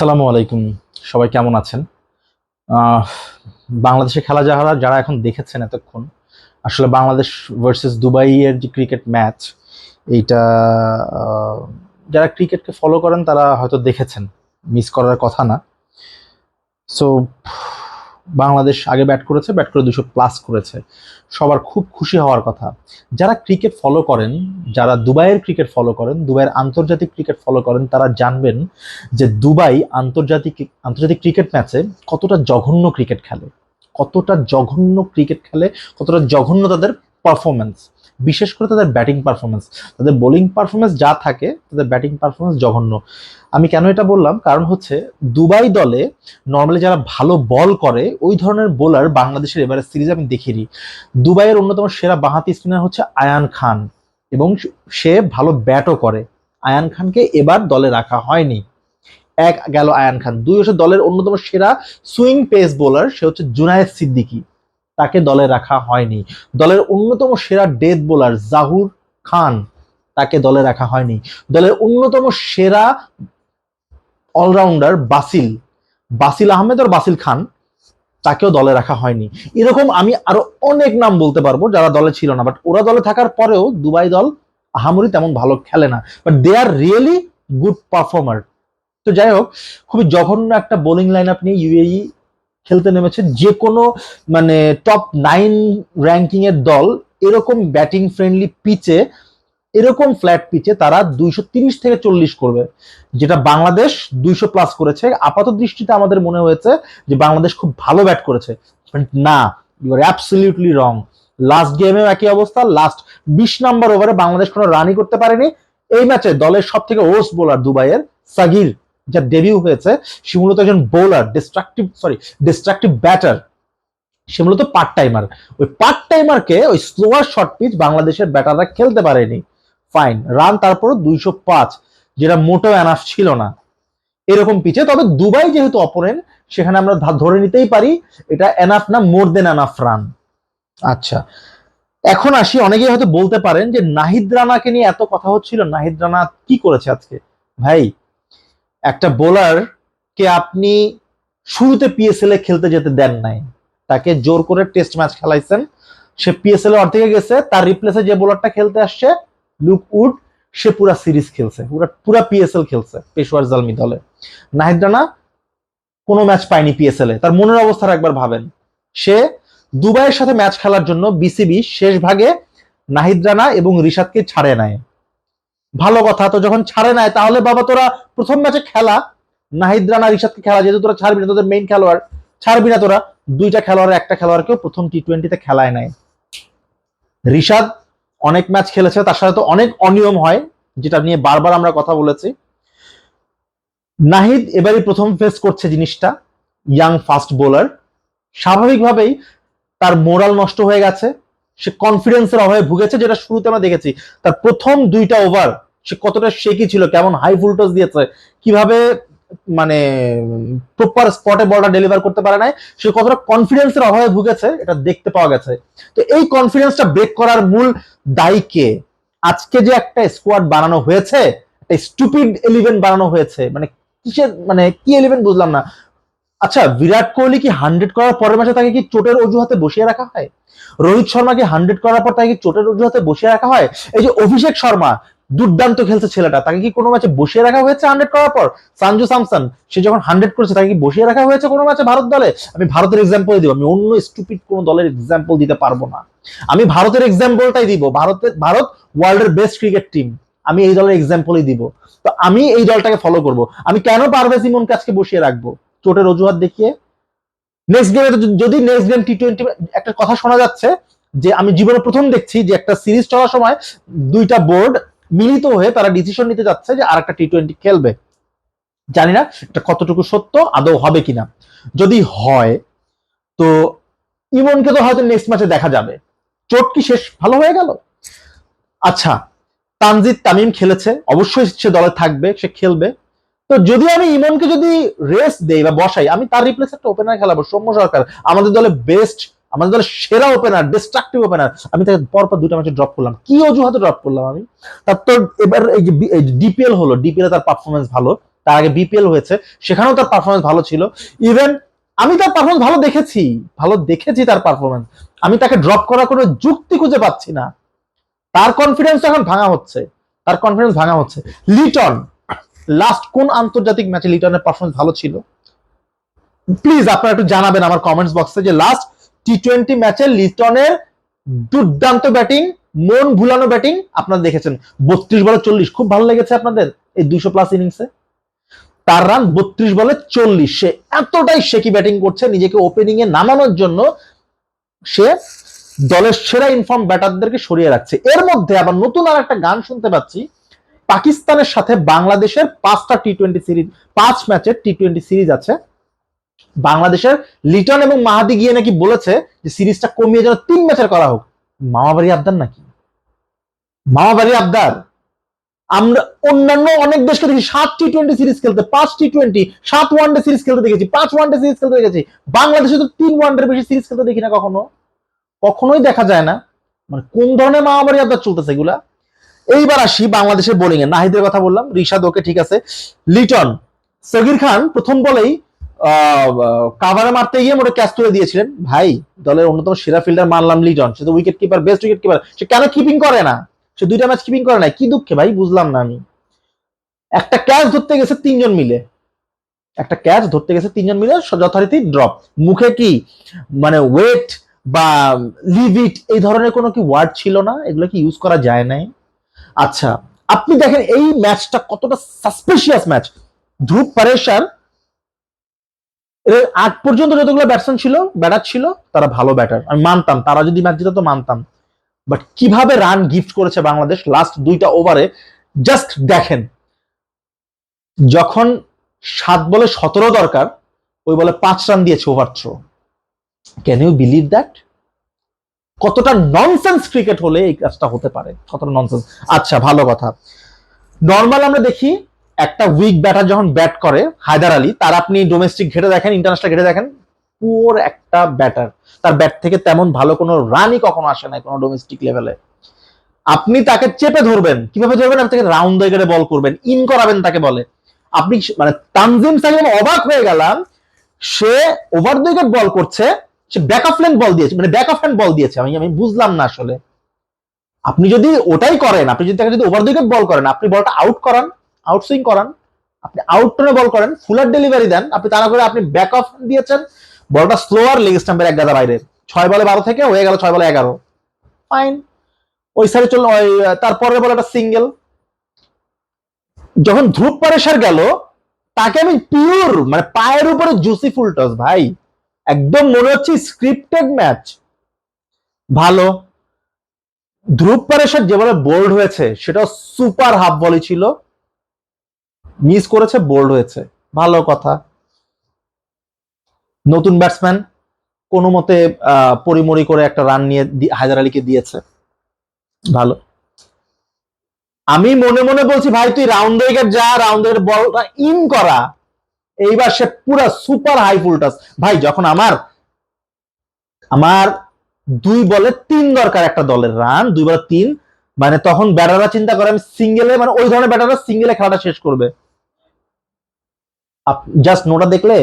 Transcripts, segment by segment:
আসসালামু আলাইকুম। সবাই কেমন আছেন? বাংলাদেশে খেলা যারা যারা এখন দেখেছেন এতক্ষণ, আসলে বাংলাদেশ ভার্সেস দুবাইয়ের যে ক্রিকেট ম্যাচ এইটা যারা ক্রিকেটকে ফলো করেন তারা হয়তো দেখেছেন মিস করার কথা না। সো বাংলাদেশ আগে ব্যাট করেছে ব্যাট করে দুশো প্লাস করেছে। সবার খুব খুশি হওয়ার কথা। যারা ক্রিকেট ফলো করেন, যারা দুবাইয়ের ক্রিকেট ফলো করেন, দুবাইয়ের আন্তর্জাতিক ক্রিকেট ফলো করেন, তারা জানবেন যে দুবাই আন্তর্জাতিক আন্তর্জাতিক ক্রিকেট ম্যাচে কতটা জঘন্য ক্রিকেট খেলে। কতটা জঘন্য ক্রিকেট খেলে, কতটা জঘন্য তাদের পারফরমেন্স বিশেষ করে তাদের ব্যাটিং পারফরমেন্স তাদের বোলিং পারফরমেন্স যা থাকে, তাদের ব্যাটিং পারফরমেন্স জঘন্য। আমি কেন এটা বললাম? কারণ হচ্ছে দুবাই দলে নর্মালি যারা ভালো বল করে, ওই ধরনের বোলার বাংলাদেশের এবারে সিরিজ আমি দেখিনি দুবাইয়ের অন্যতম সেরা বাঁহাতি স্পিনার হচ্ছে আয়ান খান এবং সে ভালো ব্যাটও করে। আয়ান খানকে এবার দলে রাখা হয়নি। এক গেল আয়ান খান। দুই হচ্ছে দলের অন্যতম সেরা সুইং পেস বোলার সে হচ্ছে জুনায়েদ সিদ্দিকী। তাকে দলে রাখা হয়নি। দলের অন্যতম সেরা ডেথ বোলার জাহুর খান তাকে দলে রাখা হয়নি। দলের অন্যতম সেরা অলরাউন্ডার বাসিল বাসিল আহমেদ আর বাসিল খান তাকেও দলে রাখা হয়নি। এরকম আমি আরও অনেক নাম বলতে পারব যারা দলে ছিল না বাট ওরা দলে থাকার পরেও দুবাই দল আহামরি তেমন ভালো খেলে না। But they are really good performer তো যাই হোক, খুবই জঘন্য একটা বোলিং লাইন আপনি ইউএই খেলতে নেমেছে যে কোনো মানে টপ নাইন র্যাঙ্কিং এর দল এরকম ব্যাটিং ফ্রেন্ডলি পিচে এরকম ফ্ল্যাট পিচে তারা দুইশো তিরিশ থেকে চল্লিশ করবে, যেটা বাংলাদেশ দুইশো প্লাস করেছে। আপাত দৃষ্টিতে আমাদের মনে হয়েছে যে বাংলাদেশ খুব ভালো ব্যাট করেছে। না you are absolutely wrong last গেমেও একই অবস্থা লাস্ট বিশ নম্বর ওভারে বাংলাদেশ কোনো রানই করতে পারেনি। এই ম্যাচে দলের সব থেকে ওস্ট বোলার দুবাইয়ের সাগির। যার ডেবিউ হয়েছে, সে মূলত একজন bowler destructive sorry destructive batter সে মূলত পার্ট টাইমার ওই পার্ট টাইমারকে ওই স্লোয়ার শর্ট পিচ বাংলাদেশের ব্যাটাররা খেলতে পারেনি। ফাইন রান তারপরও দুইশো পাঁচ, যেটা মোটেও এনাফ ছিল না। এরকম পিচে তবে দুবাই যেহেতু অপোনেন্ট সেখানে আমরা ধরে নিতেই পারি, এটা এনাফ না মোর দেন এনাফ রান আচ্ছা এখন আসি, অনেকেই হয়তো বলতে পারেন যে নাহিদ রানাকে নিয়ে এত কথা হচ্ছিল, নাহিদ রানা কি করেছে আজকে? ভাই একটা বোলার কে আপনি শুরুতে পিএসএল এ খেলতে যেতে দেন নাই। তাকে জোর করে টেস্ট ম্যাচ খেলাইছেন। সে পিএসএল এর অর্ধেকে গেছে, তার রিপ্লেসে যে বোলারটা খেলতে আসছে লুক উড সে পুরা সিরিজ খেলছে, পুরা পুরা পিএসএল খেলছে পেশোয়ার জালমি দলে। নাহিদ রানা কোনো ম্যাচ পায়নি পিএসএল এ। তার মনের অবস্থার একবার ভাবেন। সে দুবাইয়ের সাথে ম্যাচ খেলার জন্য বিসিবি শেষ ভাগে নাহিদ রানা এবং রিশাদকে ছাড়ে নেয় ভালো কথা, তো যখন ছাড়ে নাই, তাহলে বাবা তোরা প্রথম ম্যাচে খেলা। নাহিদ রানা রিশাদকে খেলা, যেহেতু তোরা ছাড়বি না, তোদের মেইন খেলোয়াড়। ছাড়বি না তোরা, দুইটা খেলোয়াড়, একটা খেলোয়াড়কেও প্রথম টি টোয়েন্টিতে খেলায় নেয় রিশাদ অনেক ম্যাচ খেলেছে, তার সাথে তো অনেক অনিয়ম হয়, যেটা নিয়ে বারবার আমরা কথা বলেছি। নাহিদ এবারই প্রথম ফেস করছে জিনিসটা ইয়াং ফাস্ট বোলার স্বাভাবিকভাবেই তার মোরাল নষ্ট হয়ে গেছে সে কনফিডেন্সের অভাবে ভুগেছে, যেটা শুরুতে আমরা দেখেছি। তার প্রথম দুইটা ওভার সে কতটা শেকি ছিল, কেমন হাই ফুলটস দিয়েছে, কীভাবে মানে প্রপার স্পটে বলটা ডেলিভার করতে পারে নাই, সে কতটা কনফিডেন্সের অভাবে ভুগেছে, এটা দেখতে পাওয়া গেছে। তো এই কনফিডেন্সটা ব্রেক করার মূল দায়ী কে? আজকে যে একটা স্কোয়াড বানানো হয়েছে, একটা স্টুপিড এলিভেন বানানো হয়েছে মানে কিসের মানে কি এলিভেন বুঝলাম না। আচ্ছা বিরাট কোহলি কি হান্ড্রেড করার পরের ম্যাচে তাকে কি চোটের অজুহাতে বসিয়ে রাখা হয়? রোহিত শর্মা কি হান্ড্রেড করার পর তাকে কি চোটের অজুহাতে বসিয়ে রাখা হয়? এই যে অভিষেক শর্মা, দুর্দান্ত খেলছে ছেলেটা, তাকে কি কোনো ম্যাচে বসিয়ে রাখা হয়েছে হান্ড্রেড করার পর? সঞ্জু স্যামসন সে যখন হান্ড্রেড করেছে, তাকে কি বসিয়ে রাখা হয়েছে কোনো ম্যাচে ভারত দলে? আমি ভারতের এক্সাম্পল দিব, আমি অন্য স্টুপিড কোনো দলের এক্সাম্পল দিতে পারব না। আমি ভারতের এক্সাম্পলটাই দিব ভারতের ভারত ওয়ার্ল্ডের বেস্ট ক্রিকেট টিম আমি এই দলের এক্সাম্পলই দিব। তো আমি এই দলটাকে ফলো করব। আমি কেন পারভেজ ইমনকে আজকে বসিয়ে রাখব? চোটের অজুহাত দেখিয়ে নেক্সট গেমে যদি নেক্সট গেম টি টোয়েন্টি একটা কথা শোনা যাচ্ছে যে আমি জীবনে প্রথম দেখছি যে একটা সিরিজ চলার সময় দুইটা বোর্ড মিলিত হয়ে তারা ডিসিশন নিতে যাচ্ছে যে আর একটা টি টোয়েন্টি খেলবে। জানি না এটা কতটুকু সত্য, আদৌ হবে কিনা। যদি হয়, তো ইমনকে তো হয়তো নেক্সট ম্যাচে দেখা যাবে। চোট কি শেষ ভালো হয়ে গেল? আচ্ছা তানজিদ তামিম খেলেছে। অবশ্যই সে দলে থাকবে, সে খেলবে। তো যদি আমি ইমনকে যদি রেস্ট দেই বা বসাই, আমি তার রিপ্লেস একটা ওপেনার খেলাবো, সৌম্য সরকার, আমাদের দলে বেস্ট আমাদের দলের সেরা ওপেনার ডিস্ট্রাকটিভ ওপেনার আমি তাকে পরপর দুটো ম্যাচে ড্রপ করলাম। কি অজুহাতে ড্রপ করলাম আমি? তার তো এবার এই যে ডিপিএল হলো ডিপিএল তার পারফরমেন্স ভালো, তার আগে বিপিএল হয়েছে, সেখানেও তার পারফরমেন্স ভালো ছিল। ইভেন আমি তার পারফরমেন্স ভালো দেখেছি ভালো দেখেছি তার পারফরমেন্স আমি তাকে ড্রপ করার কোনো যুক্তি খুঁজে পাচ্ছি না। তার কনফিডেন্স এখন ভাঙা হচ্ছে, তার কনফিডেন্স ভাঙা হচ্ছে। লিটন লাস্ট কোন আন্তর্জাতিক ম্যাচে লিটনের পারফরমেন্স ভালো ছিল? প্লিজ আপনারা একটু জানাবেন আমার কমেন্টস বক্সে যে লাস্ট টি টোয়েন্টি ম্যাচে লিটনের দুর্দান্ত ব্যাটিং মন ভুলানো ব্যাটিং আপনারা দেখেছেন। বত্রিশ বলে চল্লিশ, খুব ভালো লেগেছে আপনাদের এই দুইশো প্লাস ইনিংসে তার রান বত্রিশ বলে চল্লিশ, সে এতটাই শেকি ব্যাটিং করছে, নিজেকে ওপেনিং এ নামানোর জন্য সে দলের সেরা ইনফর্ম ব্যাটারদেরকে সরিয়ে রাখছে। এর মধ্যে আবার নতুন আর একটা গান শুনতে পাচ্ছি। পাকিস্তানের সাথে বাংলাদেশের পাঁচটা টি টোয়েন্টি সিরিজ পাঁচ ম্যাচের টি টোয়েন্টি সিরিজ আছে। বাংলাদেশের লিটন এবং মাহাদি গিয়ে নাকি বলেছে যে সিরিজটা কমিয়ে যেন তিন ম্যাচের করা হোক। মামাবাড়ি আবদার নাকি? মামাবাড়ি আবদার। আমরা অন্যান্য অনেক দেশকে দেখি সাত টি টোয়েন্টি সিরিজ খেলতে, পাঁচ টি টোয়েন্টি সাত ওয়ানডে সিরিজ খেলতে দেখেছি, পাঁচ ওয়ানডে সিরিজ খেলতে দেখেছি। বাংলাদেশে তো তিন ওয়ানডের বেশি সিরিজ খেলতে দেখি না কখনো। কখনোই দেখা যায় না। মানে কোন ধরনের মামাবাড়ি আবদার চলতেছে এগুলা? এইবার আসি বাংলাদেশের বোলিং এ। নাহিদের কথা বললাম, রিশাদ, ওকে ঠিক আছে। লিটন, সগির খান, প্রথম বলেই কাভারে মারতে গিয়ে মোটে ক্যাচ তুলে দিয়েছিলেন। ভাই, দলের অন্যতম সেরা ফিল্ডার মানলাম লিটন। সে তো wicket keeper best wicket keeper সে কেন কিপিং করে না? সে দুইটা ম্যাচ কিপিং করে না কি দুঃখে ভাই, বুঝলাম না আমি। একটা ক্যাচ ধরতে গেছে তিনজন মিলে। একটা ক্যাচ ধরতে গেছে তিনজন মিলে, যথারীতি ড্রপ মুখে কি মানে ওয়েট বা লিভ ইট এই ধরনের কোনো কি ওয়ার্ড ছিল না? এগুলো কি ইউজ করা যায় নাই? আচ্ছা আপনি দেখেন এই ম্যাচটা কতটা সাসপেশিয়াস ম্যাচ ধ্রুব পারেশার আগ পর্যন্ত যতগুলো ব্যাটসম্যান ছিল ব্যাটার ছিল, তারা ভালো ব্যাটার আমি মানতাম, তারা যদি ম্যাচ জিতো তো মানতাম। বাট কীভাবে রান গিফট করেছে বাংলাদেশ লাস্ট দুইটা ওভারে জাস্ট দেখেন। যখন সাত বলে সতেরো দরকার, ওই বলে পাঁচ রান দিয়েছে overthrow can you believe that কতটা ননসেন্স ক্রিকেট হলে এই কাজটা হতে পারে? কতটা ননসেন্স আচ্ছা ভালো কথা। নর্মাল আমরা দেখি, একটা উইক ব্যাটার যখন ব্যাট করে, হায়দার আলী, তার আপনি ডোমেস্টিক ঘেটে দেখেন ইন্টারন্যাশনাল ঘেটে দেখেন পুর একটা ব্যাটার তার ব্যাট থেকে তেমন ভালো কোনো রানই কখনো আসে না কোনো ডোমেস্টিক লেভেলে আপনি তাকে চেপে ধরবেন। কীভাবে ধরবেন? আপনি তাকে রাউন্ড উইকেটে বল করবেন ইন করাবেন তাকে বলে। আপনি মানে তানজিম সাকিব অবাক হয়ে গেলাম, সে ওভার উইকেট বল করছে সে ব্যাক অফ লেন বল দিয়েছে মানে ব্যাক অফ হ্যান্ড বল দিয়েছে। আমি আমি বুঝলাম না আসলে। আপনি যদি ওটাই করেন, আপনি যদি তাকে যদি ওভার উইকেট বল করেন, আপনি বলটা আউট করান আউটসুইং করান, আপনি আউট টোনে বল করেন ফুলার ডেলিভারি দেন, আপনি তা না করে আপনি ব্যাক অফ দিয়েছেন বলটা স্লোয়ার লেগ স্টাম্পের এক গাদা বাইরে। ছয় বলে বারো থেকে হয়ে গেল ছয় বলে এগারো। ফাইন ওই সাইডে চলল ওই তারপরে বলে একটা সিঙ্গেল যখন ধ্রুব পারেশার গেল, তাকে আমি পিওর মানে পায়ের উপরে জুসি ফুল টস ভাই। একদম মনে হচ্ছে স্ক্রিপ্টেড ম্যাচ ভালো। ধ্রুব পারেশার যেভাবে বোল্ড হয়েছে সেটা সুপার হাফ বলই ছিল। মিস করেছে বোল্ড হয়েছে। ভালো কথা। নতুন ব্যাটসম্যান কোনো মতে পরিমরি করে একটা রান নিয়ে হায়দার আলীকে দিয়েছে। ভালো। আমি মনে মনে বলছি, ভাই, তুই রাউন্ড উইকেট যা রাউন্ড উইকেট বলটা ইন করা। এইবার সে পুরো সুপার হাই ফুলটাস ভাই, যখন আমার আমার দুই বলে তিন দরকার একটা দলের রান, দুই বলে তিন মানে তখন ব্যাটাররা চিন্তা করে আমি সিঙ্গেলে মানে ওই ধরনের ব্যাটাররা সিঙ্গেলে খেলাটা শেষ করবে। জাস্ট নোটা দেখলে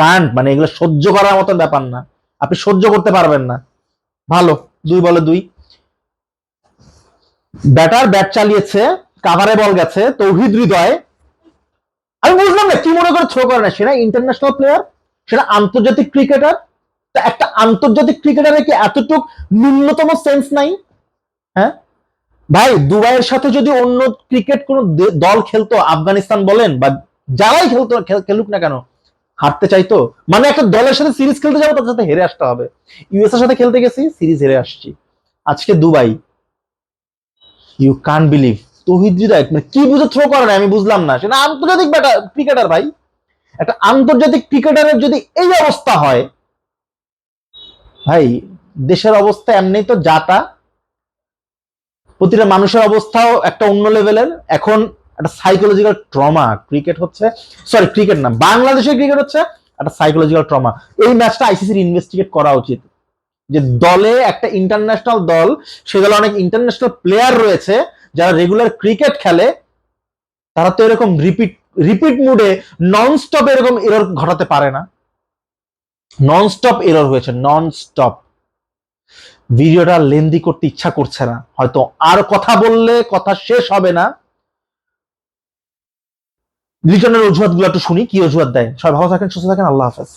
কান্ট মানে এগুলো সহ্য করার মতন ব্যাপার না। আপনি সহ্য করতে পারবেন না। ভালো, দুই বলে দুই। ব্যাটার ব্যাট চালিয়েছে কাভারে বল গেছে, তৌহিদ হৃদয় আমি বুঝলাম না, কি মনে করে থ্রো করে না? সেটা ইন্টারন্যাশনাল প্লেয়ার সেটা আন্তর্জাতিক ক্রিকেটার তা একটা আন্তর্জাতিক ক্রিকেটারের কি এতটুক ন্যূনতম সেন্স নাই? হ্যাঁ? ভাই, দুবাইয়ের সাথে যদি অন্য ক্রিকেট কোন দল খেলতো, আফগানিস্তান বলেন, বা যারাই খেলতো খেলুক না কেন, হারতে চাইতো মানে একটা দলের সাথে সিরিজ খেলতে যাব, তাদের সাথে হেরে আসতে হবে। ইউএস এর সাথে খেলতে গেছি সিরিজ হেরে আসছি। আজকে Dubai. You can believe Towhid মানে কি বুঝে থ্রো করে আমি বুঝলাম না। সেটা আন্তর্জাতিক ক্রিকেটার ভাই। একটা আন্তর্জাতিক ক্রিকেটারের যদি এই অবস্থা হয়, ভাই, দেশের অবস্থা এমনি তো যাতা। প্রতিটা মানুষের অবস্থাও একটা অন্য লেভেলের এখন একটা সাইকোলজিক্যাল ট্রমা ক্রিকেট হচ্ছে সরি ক্রিকেট না, বাংলাদেশের ক্রিকেট হচ্ছে একটা সাইকোলজিক্যাল ট্রমা এই ম্যাচটা আইসিসির ইনভেস্টিগেট করা উচিত। যে দলে একটা ইন্টারন্যাশনাল দল, সে দলে অনেক ইন্টারন্যাশনাল প্লেয়ার রয়েছে যারা রেগুলার ক্রিকেট খেলে, তারা তো এরকম রিপিট রিপিট মুডে নন স্টপ এরকম এরর ঘটাতে পারে না। নন স্টপ এরর হয়েছে নন স্টপ ভিডিওটা লেন্দি করতে ইচ্ছা করছে না। হয়তো আর কথা বললে কথা শেষ হবে না। লিটনের অজুহাতগুলো একটু শুনি, কি অজুহাত দেয়? সবাই ভালো থাকেন, সুস্থ থাকেন, আল্লাহ হাফেজ।